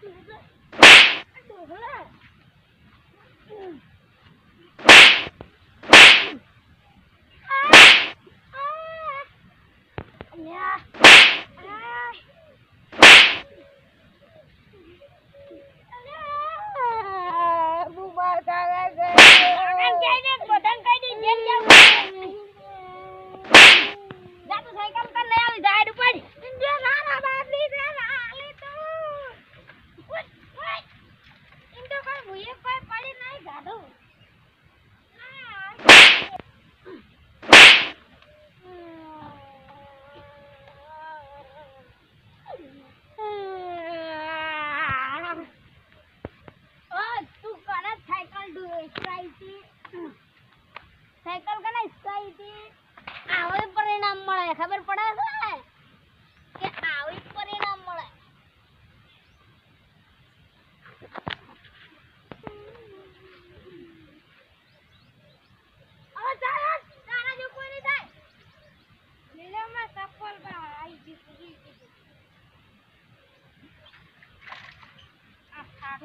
对不？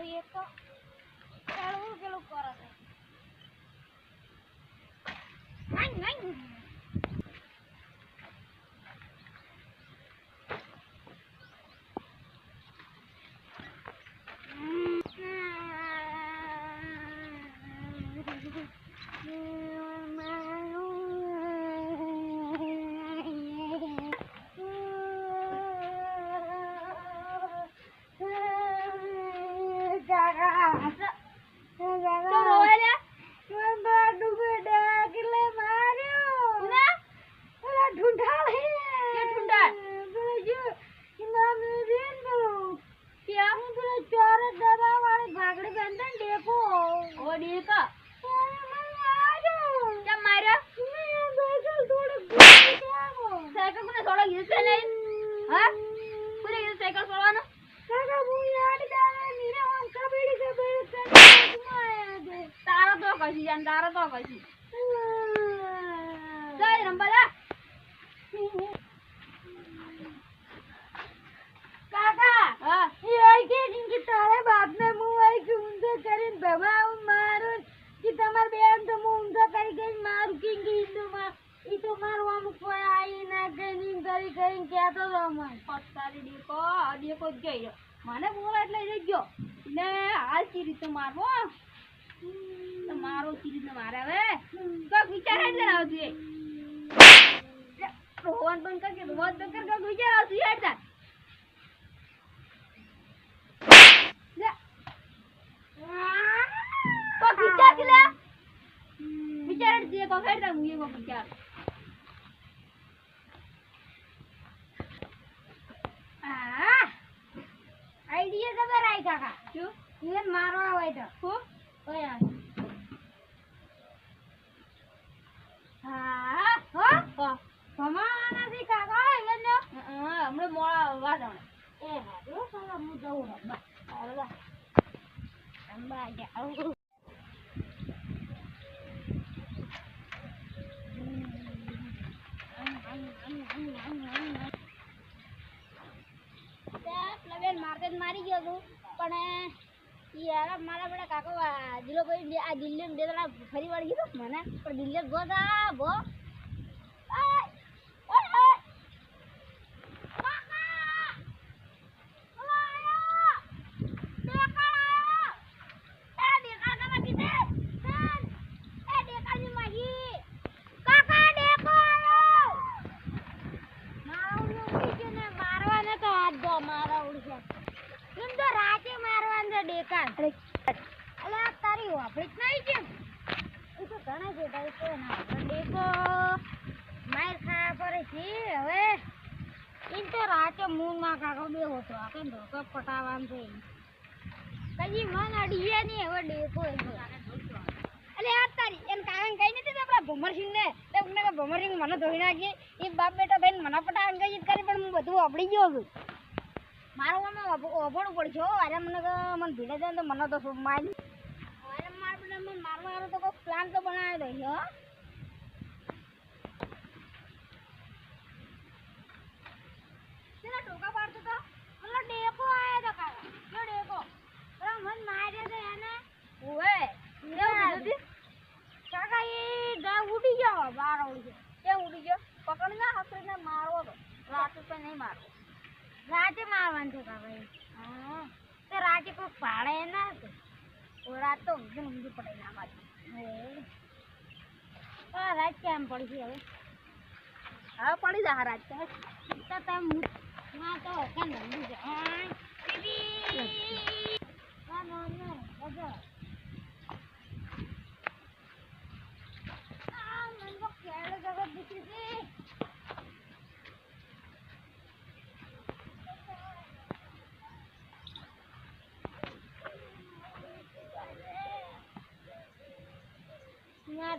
આ સારું એક તો ચાલવું પેલું કરે છે Nine, nine. સાયકલ છોડવાનો તારો તો કશી જાન તારો તો કશી જય રંબાલા કાકા હા એ આઈ કે કે તારે બાપને હું આઈ કે ઊંધો કરીને ભમાવું મારું કે તમાર બેન તો હું ઊંધો કરી ગઈ મારું કે કે ઈતો માં ઈ તો મારું આમ કોઈ આઈ ના ગઈ કરી કરીને કહેતો તો મને પસ્તારી દેકો દેકો જ ગઈ મને બોલે એટલે જઈ ગયો ને હાલ ચી રીતે મારવો તો રીતે મારે હવે કોક વિચાર આવતું એ રોહન બંધ કર કે રોહન બંધ કર કોક વિચાર તાર. લે. કોક વિચાર કે વિચાર જ દે કોક હેડ મુએ કોક વિચાર આઈડિયા ખબર આઈ કાકા. શું? એ મારવા હોય તો. શું? કયા હા હો નથી કાકા એટલે ને. હમણાં વાત એ હારું સાલા હું જઉં રંબા હાલો રંબા જાઉં માર્કેટ મારી ગયો હતું પણ યાર મારા બેટા કાકો દિલો ભાઈ આ દિલ્હી ફરી વળી ગયો મને. પણ દિલ્હી ગો. તા ભો આય! ઓય, ઓય! કાકા! ઓલો આયો! દેખાડ આયો! એ દેખાડ કાકા કીધે! બેન! એ દેખાડની માહી! કાકા દેખો આયો! મારા ઉડનું ઉડી ગયું ને મારવાને તો હાથ દો મારા ઉડશે એમ તો રાતે મારવાનું છે ડેકા અલે આ તારી વાપરી જ નહીં કેમ એ તો ઘણા જેટા તો ના પણ ડેકો માર ખાવા પડે છે હવે એમ તો રાતે મૂનમાં કાકો બે હોતો આ કઈ ધોકો પટાવવાનું કઈ મન અડીએ નહીં હવે ડેકો અલે આ તારી એન કારણ કઈ નથી તો આપણા ભમરસિંહ ને તે મને કે ભમરસિંહ મને ધોઈ નાખી. એ બાપ બેટા થઈને મને પટા અંગજીત કરી, પણ હું બધું અબડી ગયો છું. મારો મને ઓભણું પડશે અરે મને કે મને ભીડે જાય તો મને તો મારી અરે માર મને મારવાનો તો કોઈ પ્લાન તો બનાવી દઈ હો. મન માર્યો તો એને. ઓએ કાકા એ ગા ઉડી ગયો બાર ઉડી ગયો. એ ઉડી ગયો? પકડ ના હસરીને મારવો તો. રાતે તો નહીં મારવો રાતે મારવાનું છે કાકા હા. તો રાતે કોઈ પાડે ના તો. રાત તો એકદમ ઊંધી પડે ના મારી હા. રાત કેમ પડી હવે. હા પડી જા રાત તો તમે હું તો ઓકે નહીં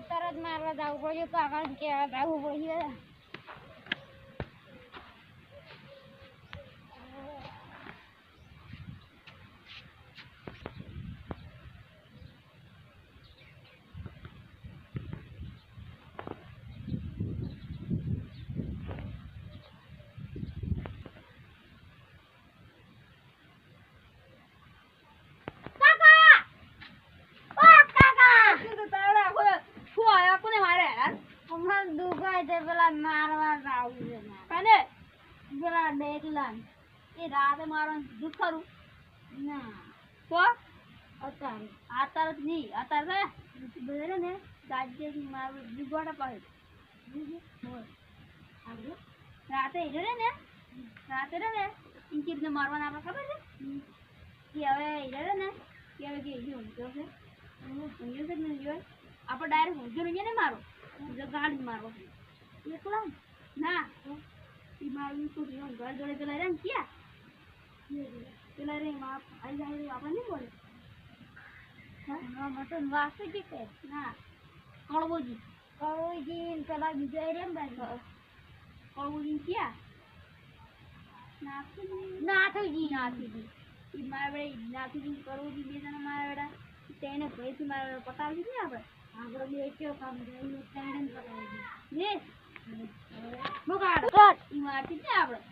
તરત મારવા જવું પડ્યું કાકા કેવા જવું પડ્યું કાકા ઓ કાકા શું તો તારે આખો શું આયા કોને મારે હેરાન હમણાં દુખાય છે પેલા મારવા જાવું છે મારે. કને પેલા ડેકલા એ રાતે મારો દુઃખ ખરું. ના. તો અત્યારે. અત્યારે નહીં. અત્યારે બધા ને રાજ્ય મારું દુગોટા પાસે રાતે એ રે ને? રાતે રે ને? ઇન્ચી રીતે મારવાના આપણે ખબર છે? કે હવે એ રે ને? કે હવે કે હું ઊંઘ્યો છે? ઊંઘ્યો છે કે નહીં ઊંઘ્યો? આપણે ડાયરેક્ટ ઊંઘ્યો નહીં ને મારો. ગાડી મારવો એકલા? ના. એ મારું શું ઘર જોડે પેલા રે ને ક્યાં પેલા રે માં આવી જાય આપણે નહીં બોલે હા મટન વાસે કે કે ના કળવોજી કરોજી ને પેલા બીજા રે બાજુ કળવોજી ક્યાં નાથુજી નાથુજી ઈ મારા વડે નાથુજી કળવોજી બે જણા મારા વડા તેને ભઈથી મારા વડે પટાવી દીધી આપણે આગળ બેઠ્યો કામ રહ્યું ત્રણ પકડાઈ ને બગાડ ઈ મારતી ને આપણે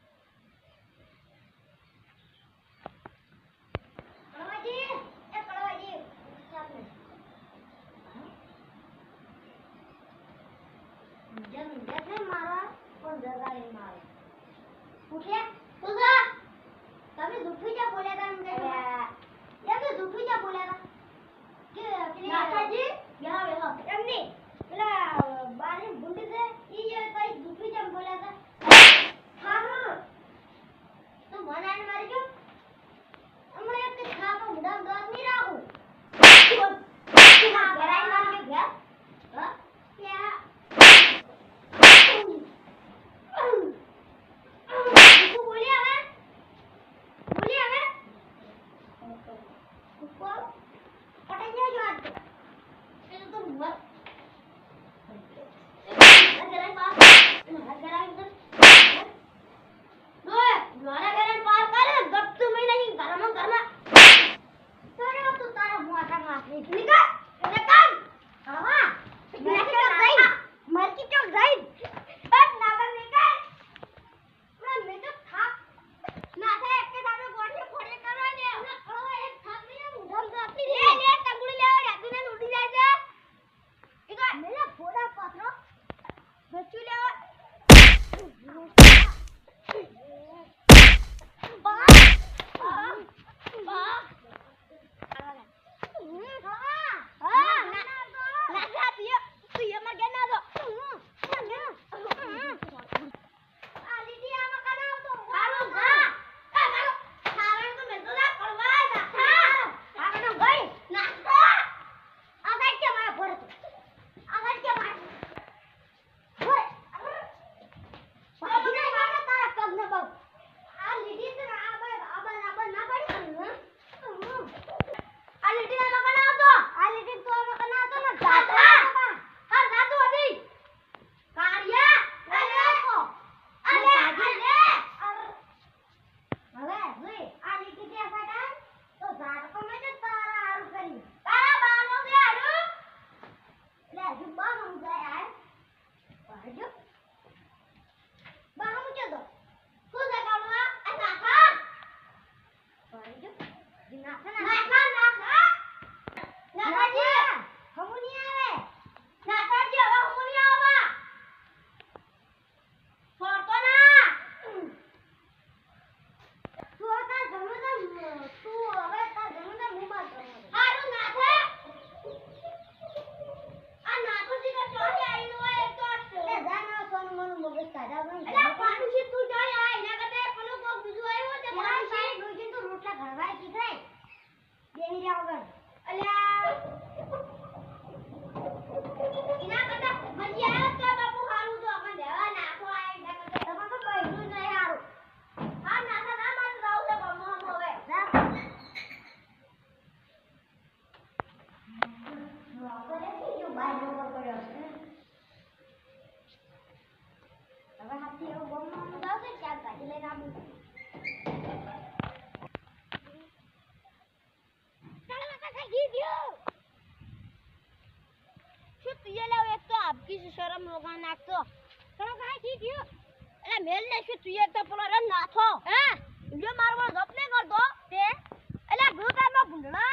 กินนะ મારી ઉપર કર્યો છે. હવે હાથી એવો બોમ્બમાં આવશે ચાર કાઢી લઈને આવું. શરમ રોગા નાખતો. ઘણો કાંઈ થઈ ગયો એટલે મેલ ને શું તુએ તો પેલો રંગ નાથો હે. જો મારો ગપ ને કરતો. તે? એટલે ભૂતામાં ભૂંડણા